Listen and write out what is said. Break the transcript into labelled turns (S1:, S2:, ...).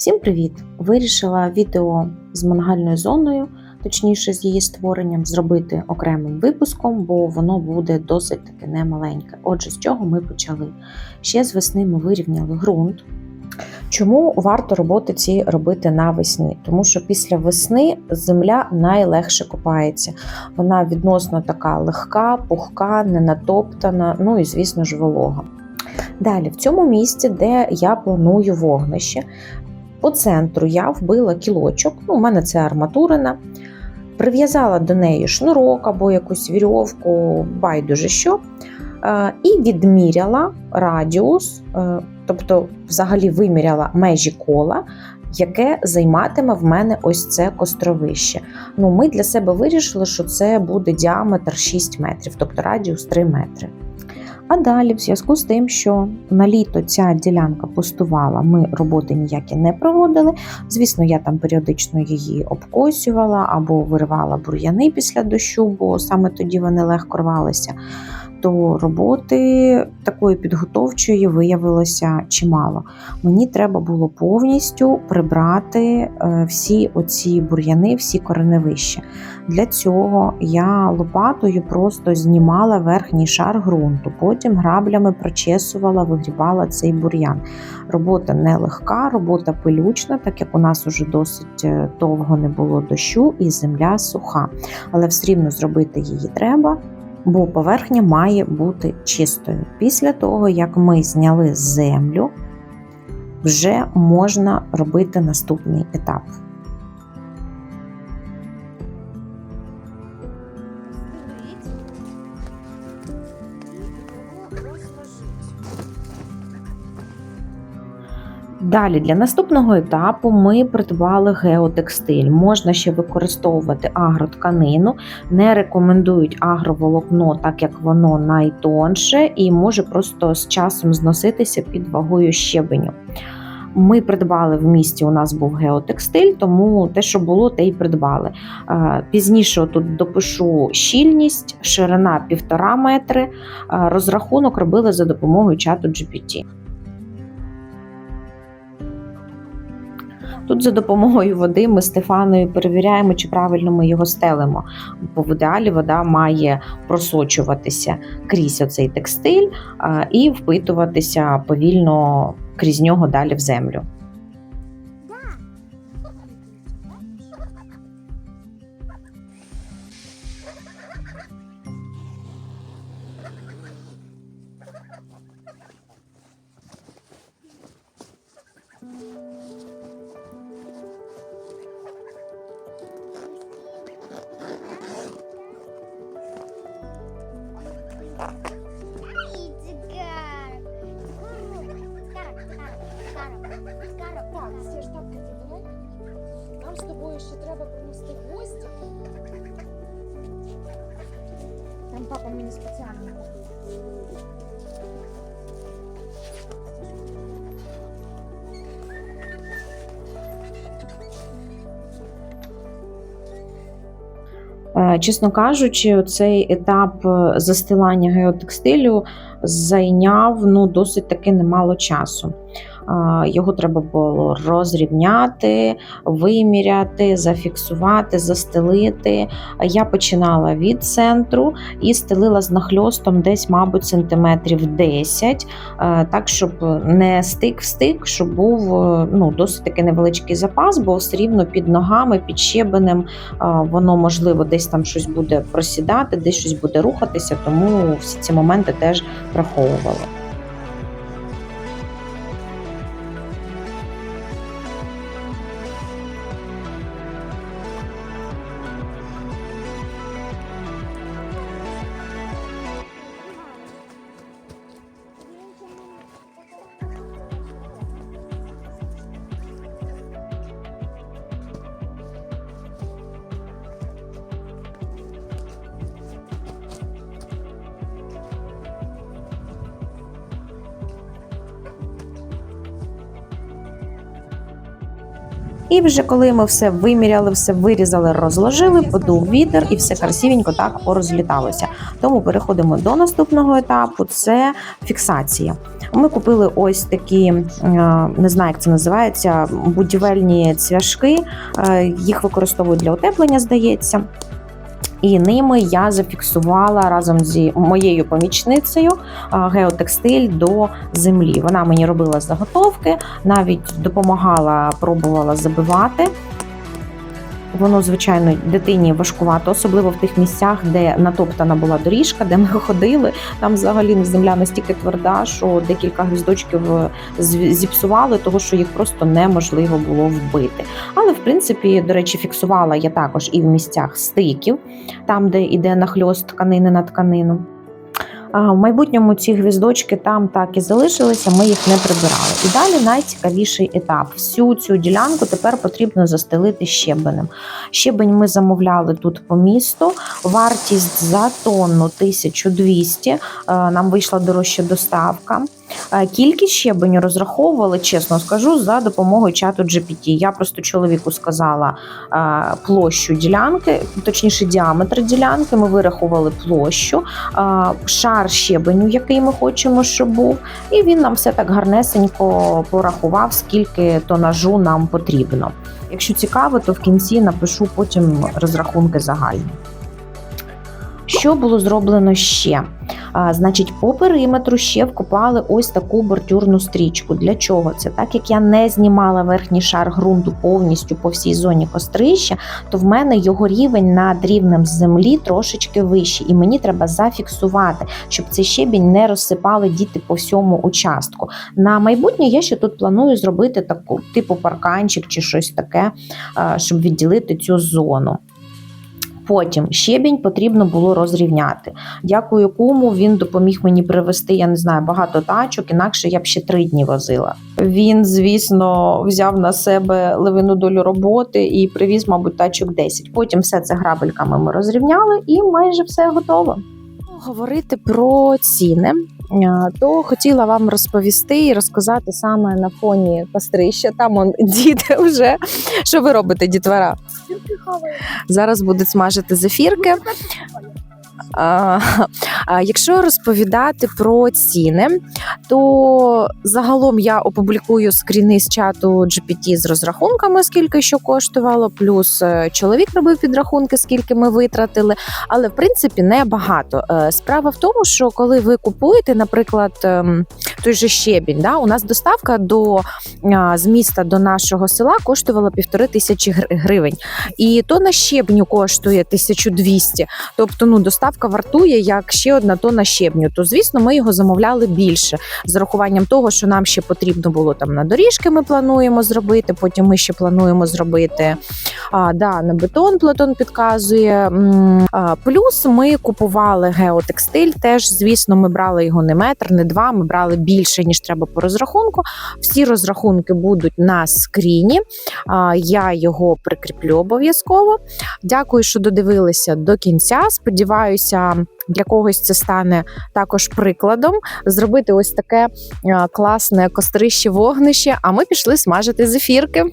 S1: Всім привіт! Вирішила відео з мангальною зоною, точніше з її створенням, зробити окремим випуском, бо воно буде досить таки немаленьке. Отже, з чого ми почали? Ще з весни ми вирівняли ґрунт. Чому варто роботи ці робити навесні? Тому що після весни земля найлегше копається. Вона відносно така легка, пухка, ненатоптана, ну і, звісно ж, волога. Далі, в цьому місці, де я планую вогнище, по центру я вбила кілочок, ну, у мене це арматурина, прив'язала до неї шнурок або якусь вірьовку, байдуже що, е, і відміряла радіус, е, тобто взагалі виміряла межі кола. Яке займатиме в мене ось це костровище. Ну, Ми для себе вирішили, що це буде діаметр 6 метрів, тобто радіус 3 метри. А далі, в зв'язку з тим, що на літо ця ділянка пустувала, ми роботи ніякі не проводили. Звісно, я там періодично її обкосювала або виривала бур'яни після дощу, бо саме тоді вони легко рвалися. То роботи такої підготовчої виявилося чимало. Мені треба було повністю прибрати е, всі оці бур'яни, всі кореневища. Для цього я лопатою просто знімала верхній шар ґрунту, потім граблями прочесувала, вигрібала цей бур'ян. Робота нелегка, робота пилючна, так як у нас уже досить е, довго не було дощу і земля суха. Але все рівно зробити її треба. Бо поверхня має бути чистою. Після того, як ми зняли землю, вже можна робити наступний етап. Далі для наступного етапу ми придбали геотекстиль. Можна ще використовувати агротканину. Не рекомендують агроволокно, так як воно найтонше і може просто з часом зноситися під вагою щебеню. Ми придбали в місті. У нас був геотекстиль, тому те, що було, те й придбали. Пізніше тут допишу щільність, ширина 1,5 метри. Розрахунок робили за допомогою чату GPT. Тут за допомогою води ми Стефаною перевіряємо, чи правильно ми його стелимо. Бо в ідеалі вода має просочуватися крізь оцей текстиль і впитуватися повільно крізь нього далі в землю.
S2: Так, всі штапки забирай. Нам з тобою ще треба принести гості. Там папа мені спеціально
S1: Чесно кажучи, цей етап е, застилання геотекстилю зайняв ну, досить таки немало часу. Його треба було розрівняти, виміряти, зафіксувати, застелити. Я починала від центру і стелила з нахльостом десь, мабуть, сантиметрів 10, е, так, щоб не стик в стик, щоб був е, ну, досить таки невеличкий запас, бо все рівно під ногами, під щебенем воно можливо десь там щось буде просідати, десь щось буде рухатися, тому всі ці моменти теж враховували. І вже коли ми все виміряли, все вирізали, розложили, подув вітер і все красивенько так порозліталося. Тому переходимо до наступного етапу: це фіксація. Ми купили ось такі, не знаю, як це називається, будівельні цвяшки. Е, Їх використовують для утеплення, здається. І ними я зафіксувала разом зі моєю помічницею геотекстиль до землі. Вона мені робила заготовки, навіть допомагала, пробувала забивати. Воно, звичайно, дитині важкувато, особливо в тих місцях, де натоптана була доріжка, де ми ходили. Там взагалі земля настільки тверда, що декілька гвіздочків е, зіпсували, того що їх просто неможливо було вбити. Але в принципі, до речі, фіксувала я також і в місцях стиків, там, де йде нахльост тканини на тканину. В майбутньому ці гвіздочки там так і залишилися, ми їх не прибирали. І далі найцікавіший етап. Всю цю ділянку тепер потрібно застелити щебенем. Щебень ми замовляли тут по місту. Вартість за тонну 1200. Е, Нам вийшла дорожча доставка. Кількість щебеню розраховували, чесно скажу, за допомогою чату GPT. Я просто чоловіку сказала площу ділянки, точніше діаметр ділянки. Ми вирахували площу, шар щебеню, який ми хочемо, щоб був. І він нам все так гарнесенько порахував, скільки тонажу нам потрібно. Якщо цікаво, то в кінці напишу потім розрахунки загальні. Що було зроблено ще? Значить, по периметру ще вкопали ось таку бордюрну стрічку. Для чого це? Так як я не знімала верхній шар ґрунту повністю по всій зоні кострища, то в мене його рівень над рівнем землі трошечки вищий, і мені треба зафіксувати, щоб цей щебінь не розсипали діти по всьому участку. На майбутнє я ще тут планую зробити таку типу парканчик чи щось таке, щоб відділити цю зону. Потім щебінь потрібно було розрівняти. Дякую кому Він допоміг мені привезти, я не знаю, багато тачок, інакше я б ще три дні возила. Він, звісно, взяв на себе левину долю роботи і привіз, мабуть, тачок 10. Потім все це грабельками ми розрівняли, і майже все готово. Говорити про ціни, то хотіла вам розповісти і розказати саме на фоні пастрища. Там он діти вже. Що ви робите, дітвора? Зараз будуть смажити зефірки. Якщо розповідати про ціни, то загалом я опублікую скріни з чату GPT з розрахунками, скільки що коштувало, плюс е, чоловік робив підрахунки, скільки ми витратили. Але в принципі не багато. Е, Справа в тому, що коли ви купуєте, наприклад, ем, той же щебінь, да, у нас доставка до з міста до нашого села коштувала півтори тисячі гривень. І тонна щебню коштує 1200. Тобто, ну доставка вартує як ще одна тонна щебню. То звісно, ми його замовляли більше з урахуванням того, що нам ще потрібно було там на доріжки. Ми плануємо зробити. Потім ми ще плануємо зробити а, да, на бетон. Платон підказує. А, плюс ми купували геотекстиль. Теж, звісно, ми брали його не метр, не два. Ми брали більше ніж треба по розрахунку. Всі розрахунки будуть на скріні. А, Я його прикріплю обов'язково. Дякую, що додивилися до кінця. Сподіваюся, для когось це стане також прикладом. Зробити ось таке класне кострище вогнище. А ми пішли смажити зефірки.